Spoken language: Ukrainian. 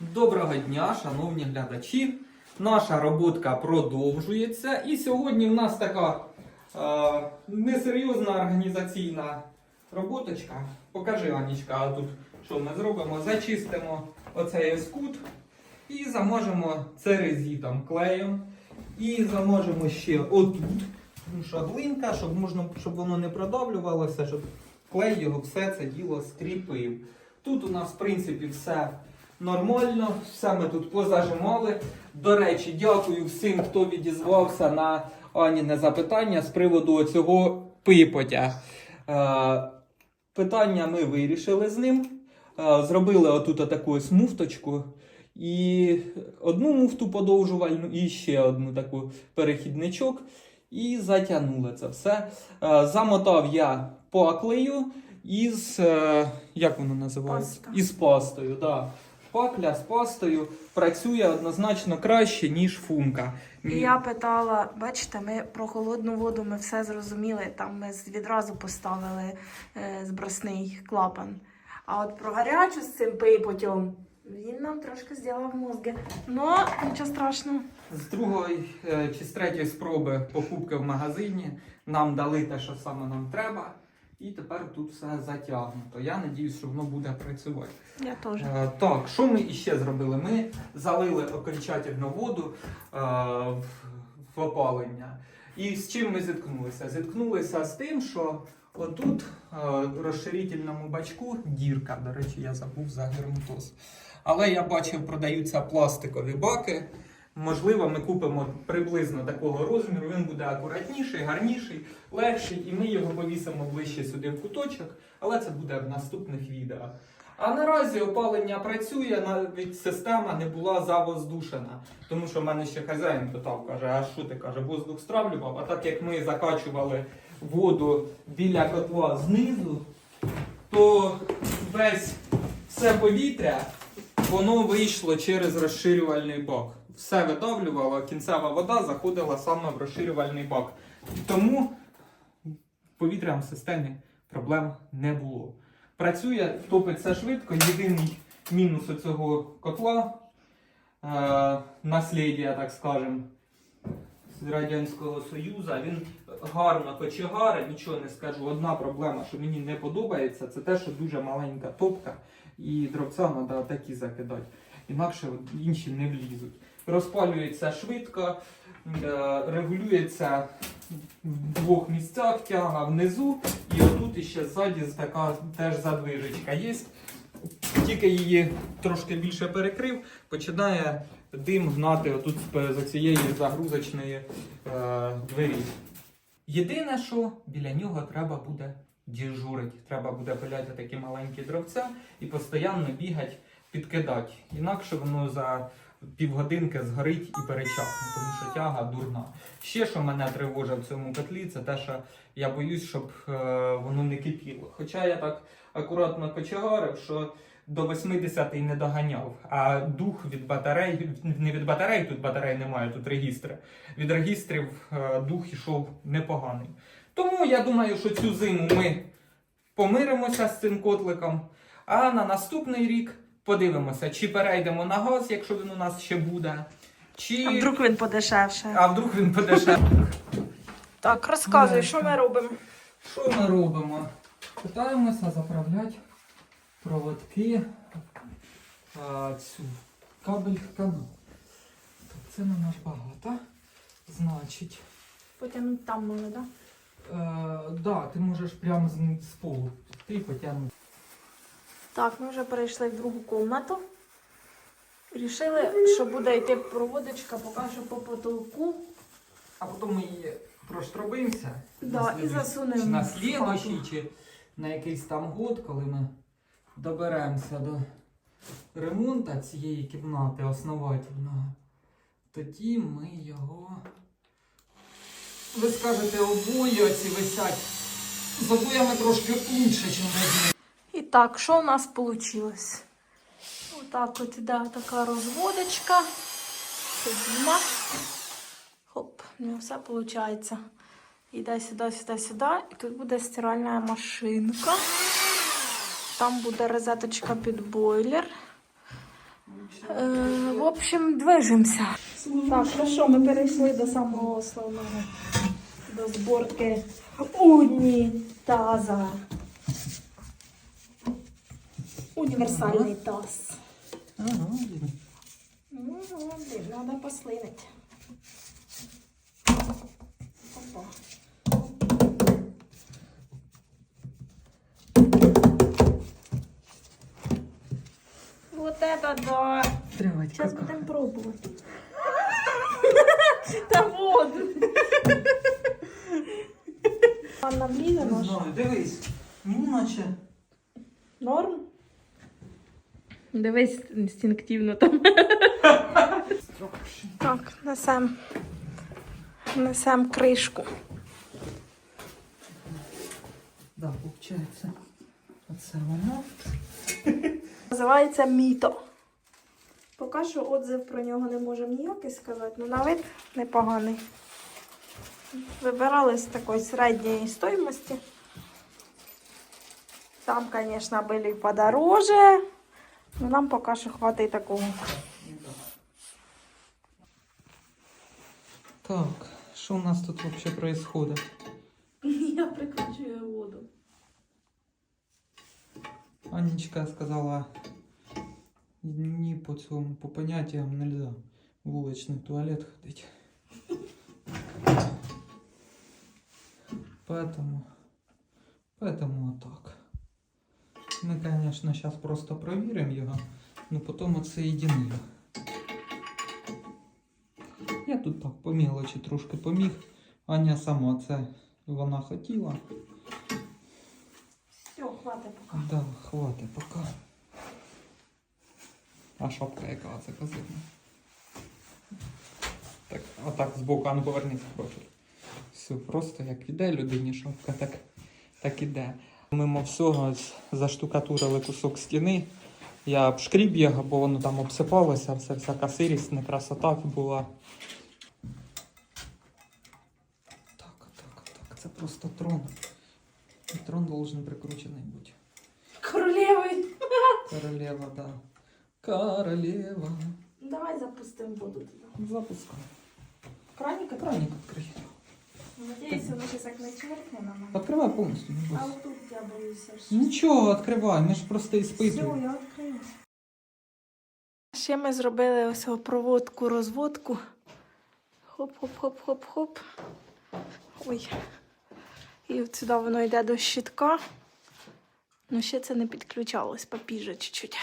Доброго дня, шановні глядачі. Наша роботка продовжується. І сьогодні в нас така е, несерйозна організаційна роботочка. Покажи, Анічка, а тут що ми зробимо? Зачистимо оцей ось кут і замажемо церезітом клеєм. І замажемо ще отут. Що глинка, щоб можна, щоб воно не продавлювалося, щоб клей його все це діло скріпив. Тут у нас, в принципі, все нормально, все ми тут позажимали. До речі, дякую всім, хто відізвався на Аніне запитання з приводу цього пипотя. Е, питання ми вирішили з ним. Е, зробили отут таку ось муфточку. І одну муфту подовжувальну, і ще одну таку перехідничок. І затягнули це все. Е, Замотав я по аклею із. е, Як воно називається? Паста. Із пастою. Да. Шпакля з пастою працює однозначно краще, ніж функа. І я питала, бачите, ми про холодну воду ми все зрозуміли. Там ми відразу поставили е, збросний клапан. А от про гарячу з цим пипотем він нам трошки зділав мозги. Ну, нічого страшного. З другої е, чи з третьої спроби покупки в магазині нам дали те, що саме нам треба. І тепер тут все затягнуто. Я надіюсь, що воно буде працювати. Я теж. Е, Так, що ми іще зробили? Ми залили окончательно воду е, в- опалення. І з чим ми зіткнулися? Зіткнулися з тим, що отут е, в розширительному бачку дірка. До речі, я забув за герметоз. Але я бачив, продаються пластикові баки. Можливо, ми купимо приблизно такого розміру. Він буде акуратніший, гарніший, легший, і ми його повісимо ближче сюди в куточок, але це буде в наступних відео. А наразі опалення працює, навіть система не була завоздушена. Тому що в мене ще хазяїн питав, каже, а що ти каже, воздух стравлював? А так як ми закачували воду біля котла знизу, то весь все повітря воно вийшло через розширювальний бак. Все видавлювало, кінцева вода заходила саме в розширювальний бак. Тому повітрям в системі проблем не було. Працює, топиться швидко. Єдиний мінус цього котла, е, наслідя, так скажем, з Радянського Союзу. Він гарно кочегаре, нічого не скажу. Одна проблема, що мені не подобається, це те, що дуже маленька топка, і дровця треба такі закидати. Інакше інші не влізуть. Розпалюється швидко, е, регулюється в двох місцях, тяга внизу, і отут іще ззаді така теж задвижечка є. Тільки її трошки більше перекрив, починає дим гнати отут з цієї загрузочної е, двері. Єдине, що біля нього треба буде діжурити. Треба буде пиляти такі маленькі дровця і постійно бігати, підкидати. Інакше воно за півгодинки згорить і перечахне, тому що тяга дурна. Ще що мене тривожить в цьому котлі, це те, що я боюсь, щоб е, воно не кипіло. Хоча я так акуратно кочегарив, що до 80 і не доганяв. А дух від батарей, не від батарей, тут батарей немає, тут регістри. Від регістрів е, дух ішов непоганий. Тому я думаю, що цю зиму ми помиримося з цим котликом. А на наступний рік подивимося, чи перейдемо на газ, якщо він у нас ще буде. Чи... А вдруг він подешевше. А вдруг він подешевше. Так, розказуй, що ми робимо. Що ми робимо? Питаємося заправляти проводки а, цю кабель в канал. Так, це на нас багато. Значить, Потім там може, так? е, да, ти можеш прямо з, з полу ти потягнути. Так, ми вже перейшли в другу кімнату. Рішили, що буде йти проводочка поки що по потолку. А потім ми її проштробимося. Да, і засунемо Чи на в чи на якийсь там год, коли ми доберемося до ремонту цієї кімнати основательного, тоді ми його. Ви скажете, обої оці висять. З обоями трошки лучше, ніж без І так, що у нас вийшло? Отак от іде така розводочка. Ходімо. Хоп, не все виходить. Іде сюди, сюди, сюди. І тут буде стиральна машинка. Там буде розеточка під бойлер. Е, в общем, движемося. Так, ну що, ми перейшли до самого основного. До зборки унітаза. Універсальний таз. Ага. Ну, блін, треба послинити. Опа. Вот это да! Тривать, Сейчас кака. будемо пробувати. Та вот. Анна влізе Не наш. знаю, дивись. Мені наче. Норм? Дивись інстинктивно там. Так, несем. Несем кришку. Да, виходить. Оце воно. Називається міто. Поки що отзив про нього не можемо ніякий сказати, але на вид непоганий. Вибирали з такої середньої стоїмості. Там, звісно, були подороже, але нам поки що хватить такого. Так, що у нас тут взагалі происходит? Я прикручую воду. Анечка сказала, ні по цьому, по поняттям нельзя в вуличний туалет ходить. Поэтому, поэтому вот так. Ми, конечно, сейчас просто проверим його, но потім отсоединим. Я тут так по мелочі трошки поміг. Аня сама це вона хотіла. Все, хватить поки. Да, хватить пока. А шапка яка це козирна. Так, отак збоку, а ну повернися профіль. Все, просто як іде людині шапка, так, так іде. Мимо всього заштукатурили кусок стіни. Я обшкріб його, бо воно там обсипалося, все всяка сирість, не красота була. Так, так, так, це просто трон. І трон должен прикручений бути. Королеви. Королева, да. Королева. Давай запустимо воду туди. Запускай. Краніка? Краник открой. Надіюсь, воно щось як не чверкне на мене. Открывай полностью, не А бойся. отут я боюся. що- Нічого, відкривай, ми ж просто Все, іспитуємо. я відкрию. Ще ми зробили ось цю проводку, розводку. Хоп-хоп-хоп-хоп-хоп. Ой. І от сюди воно йде до щитка. Ну, ще це не підключалось, попіже чуть-чуть.